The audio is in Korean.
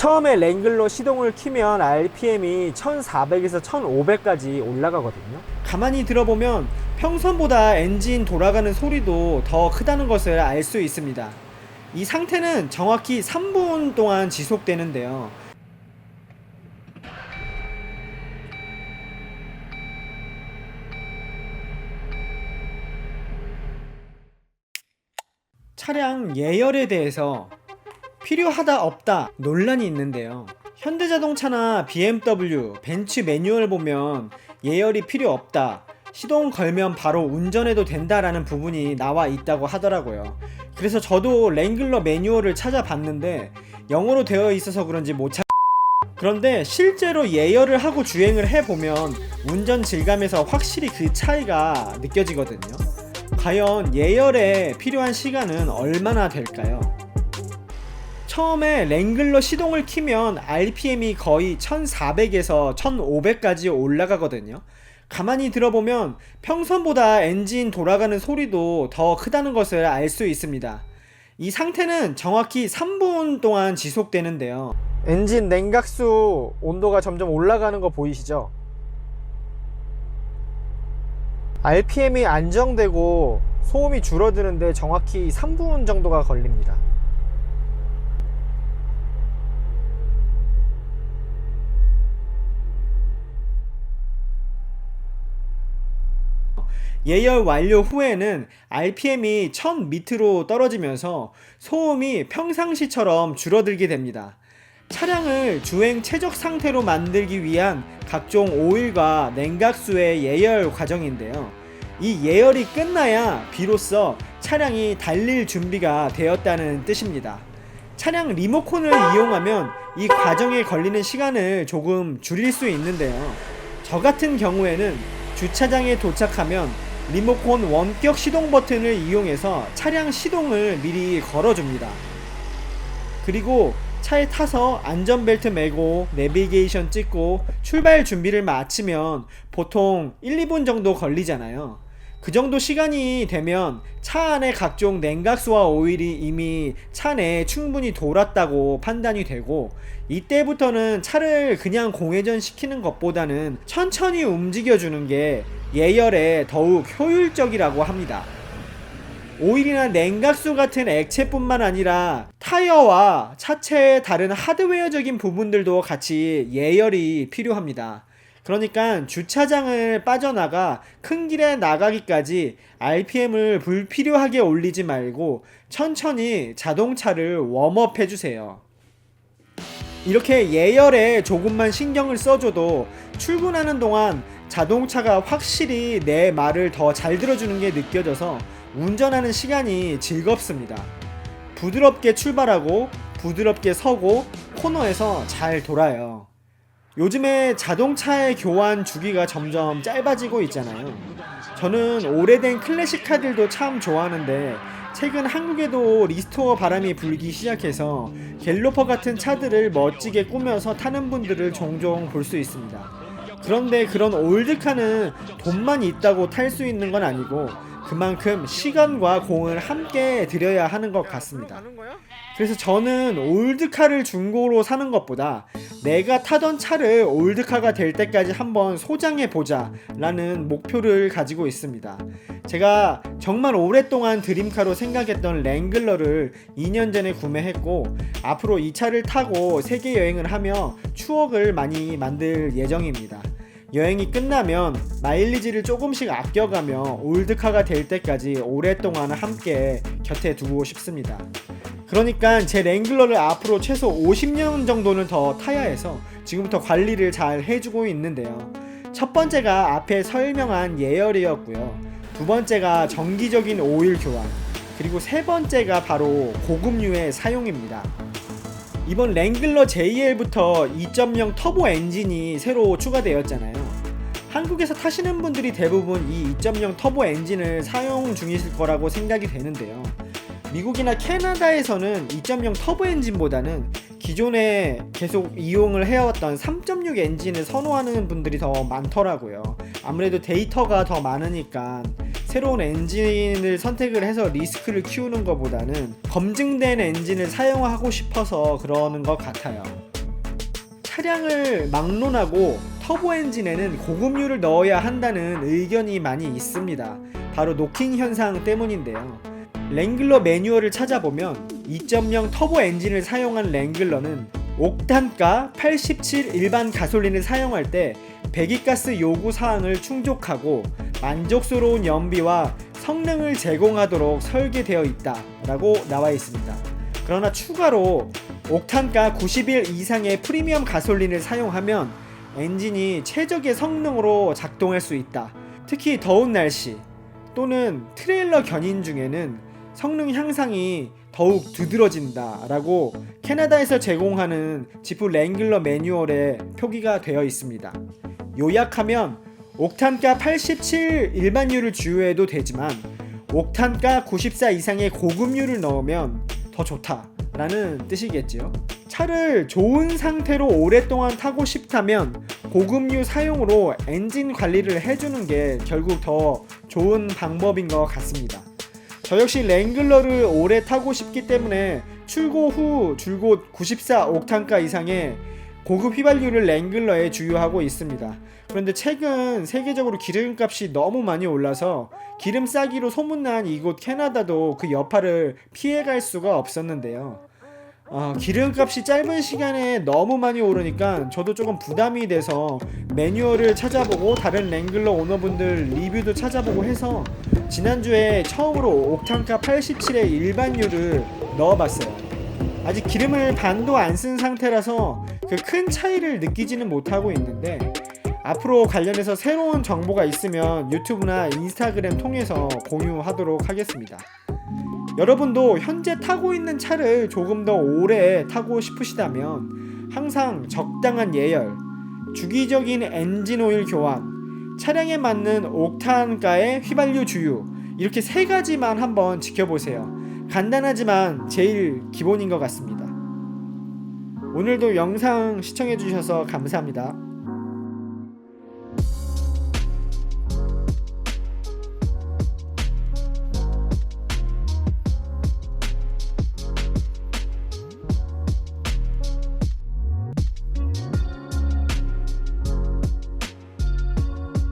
처음에 랭글러 시동을 키면 RPM이 1400에서 1500까지 올라가거든요. 가만히 들어보면 평선보다 엔진 돌아가는 소리도 더 크다는 것을 알 수 있습니다. 이 상태는 정확히 3분 동안 지속되는데요. 차량 예열에 대해서 필요하다 없다 논란이 있는데요. 현대자동차나 BMW, 벤츠 매뉴얼 보면 예열이 필요 없다. 시동 걸면 바로 운전해도 된다라는 부분이 나와 있다고 하더라고요. 그래서 저도 랭글러 매뉴얼을 찾아봤는데 영어로 되어 있어서 그런지 못 찾. 그런데 실제로 예열을 하고 주행을 해보면 운전 질감에서 확실히 그 차이가 느껴지거든요. 과연 예열에 필요한 시간은 얼마나 될까요? 처음에 랭글러 시동을 키면 RPM이 거의 1400에서 1500까지 올라가거든요. 가만히 들어보면 평선보다 엔진 돌아가는 소리도 더 크다는 것을 알 수 있습니다. 이 상태는 정확히 3분 동안 지속되는데요. 엔진 냉각수 온도가 점점 올라가는 거 보이시죠? RPM이 안정되고 소음이 줄어드는데 정확히 3분 정도가 걸립니다. 예열 완료 후에는 RPM이 1000 밑으로 떨어지면서 소음이 평상시처럼 줄어들게 됩니다. 차량을 주행 최적 상태로 만들기 위한 각종 오일과 냉각수의 예열 과정인데요. 이 예열이 끝나야 비로소 차량이 달릴 준비가 되었다는 뜻입니다. 차량 리모컨을 이용하면 이 과정에 걸리는 시간을 조금 줄일 수 있는데요. 저 같은 경우에는 주차장에 도착하면 리모컨 원격 시동 버튼을 이용해서 차량 시동을 미리 걸어줍니다. 그리고 차에 타서 안전벨트 매고 내비게이션 찍고 출발 준비를 마치면 보통 1, 2분 정도 걸리잖아요. 그 정도 시간이 되면 차 안에 각종 냉각수와 오일이 이미 차 내에 충분히 돌았다고 판단이 되고 이때부터는 차를 그냥 공회전 시키는 것보다는 천천히 움직여주는 게 예열에 더욱 효율적이라고 합니다. 오일이나 냉각수 같은 액체뿐만 아니라 타이어와 차체의 다른 하드웨어적인 부분들도 같이 예열이 필요합니다. 그러니까 주차장을 빠져나가 큰 길에 나가기까지 RPM을 불필요하게 올리지 말고 천천히 자동차를 웜업 해주세요. 이렇게 예열에 조금만 신경을 써줘도 출근하는 동안 자동차가 확실히 내 말을 더 잘 들어주는 게 느껴져서 운전하는 시간이 즐겁습니다. 부드럽게 출발하고 부드럽게 서고 코너에서 잘 돌아요. 요즘에 자동차의 교환 주기가 점점 짧아지고 있잖아요. 저는 오래된 클래식 카들도 참 좋아하는데 최근 한국에도 리스토어 바람이 불기 시작해서 갤로퍼 같은 차들을 멋지게 꾸며서 타는 분들을 종종 볼 수 있습니다. 그런데 그런 올드카는 돈만 있다고 탈 수 있는 건 아니고 그만큼 시간과 공을 함께 들여야 하는 것 같습니다. 그래서 저는 올드카를 중고로 사는 것보다 내가 타던 차를 올드카가 될 때까지 한번 소장해 보자 라는 목표를 가지고 있습니다. 제가 정말 오랫동안 드림카로 생각했던 랭글러를 2년 전에 구매했고 앞으로 이 차를 타고 세계 여행을 하며 추억을 많이 만들 예정입니다. 여행이 끝나면 마일리지를 조금씩 아껴가며 올드카가 될 때까지 오랫동안 함께 곁에 두고 싶습니다. 그러니까 제 랭글러를 앞으로 최소 50년 정도는 더 타야 해서 지금부터 관리를 잘 해주고 있는데요. 첫 번째가 앞에 설명한 예열이었고요. 두 번째가 정기적인 오일 교환. 그리고 세 번째가 바로 고급류의 사용입니다. 이번 랭글러 JL부터 2.0 터보 엔진이 새로 추가되었잖아요. 한국에서 타시는 분들이 대부분 이 2.0 터보 엔진을 사용 중이실 거라고 생각이 되는데요. 미국이나 캐나다에서는 2.0 터보 엔진보다는 기존에 계속 이용을 해왔던 3.6 엔진을 선호하는 분들이 더 많더라고요. 아무래도 데이터가 더 많으니까 새로운 엔진을 선택을 해서 리스크를 키우는 것보다는 검증된 엔진을 사용하고 싶어서 그러는 것 같아요. 차량을 막론하고 터보 엔진에는 고급류를 넣어야 한다는 의견이 많이 있습니다. 바로 노킹 현상 때문인데요. 랭글러 매뉴얼을 찾아보면 2.0 터보 엔진을 사용한 랭글러는 옥탄가 87 일반 가솔린을 사용할 때 배기가스 요구 사항을 충족하고 만족스러운 연비와 성능을 제공하도록 설계되어 있다라고 나와 있습니다. 그러나 추가로 옥탄가 91 이상의 프리미엄 가솔린을 사용하면 엔진이 최적의 성능으로 작동할 수 있다. 특히 더운 날씨 또는 트레일러 견인 중에는 성능 향상이 더욱 두드러진다라고 캐나다에서 제공하는 지프 랭글러 매뉴얼에 표기가 되어 있습니다. 요약하면 옥탄가 87 일반유를 주유해도 되지만 옥탄가 94 이상의 고급유를 넣으면 더 좋다라는 뜻이겠지요. 차를 좋은 상태로 오랫동안 타고 싶다면 고급유 사용으로 엔진 관리를 해주는 게 결국 더 좋은 방법인 것 같습니다. 저 역시 랭글러를 오래 타고 싶기 때문에 출고 후 줄곧 94 옥탄가 이상의 고급 휘발유를 랭글러에 주유하고 있습니다. 그런데 최근 세계적으로 기름값이 너무 많이 올라서 기름 싸기로 소문난 이곳 캐나다도 그 여파를 피해갈 수가 없었는데요. 어, 기름값이 짧은 시간에 너무 많이 오르니까 저도 조금 부담이 돼서 매뉴얼을 찾아보고 다른 랭글러 오너분들 리뷰도 찾아보고 해서 지난주에 처음으로 옥탄가 87의 일반유를 넣어봤어요. 아직 기름을 반도 안 쓴 상태라서 그 큰 차이를 느끼지는 못하고 있는데 앞으로 관련해서 새로운 정보가 있으면 유튜브나 인스타그램 통해서 공유하도록 하겠습니다. 여러분도 현재 타고 있는 차를 조금 더 오래 타고 싶으시다면 항상 적당한 예열, 주기적인 엔진 오일 교환, 차량에 맞는 옥탄가의 휘발유 주유 이렇게 세 가지만 한번 지켜보세요. 간단하지만 제일 기본인 것 같습니다. 오늘도 영상 시청해주셔서 감사합니다.